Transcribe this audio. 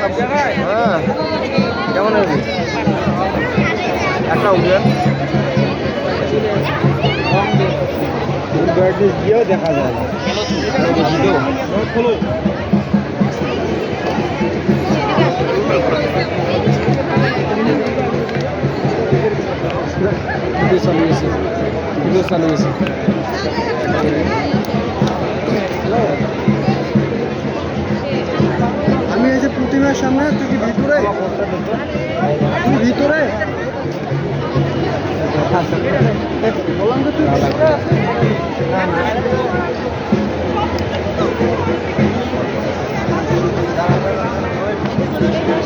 হ্যাঁ। কেমন হবে একটা উঠবেন ব্রাইটনেস দিয়েও দেখা যায় বেশি ভিডিও চালু এই সামনে তুই কি ভিতরে তুই ভিতরে বললাম তো তুই ভিতরে আছিস।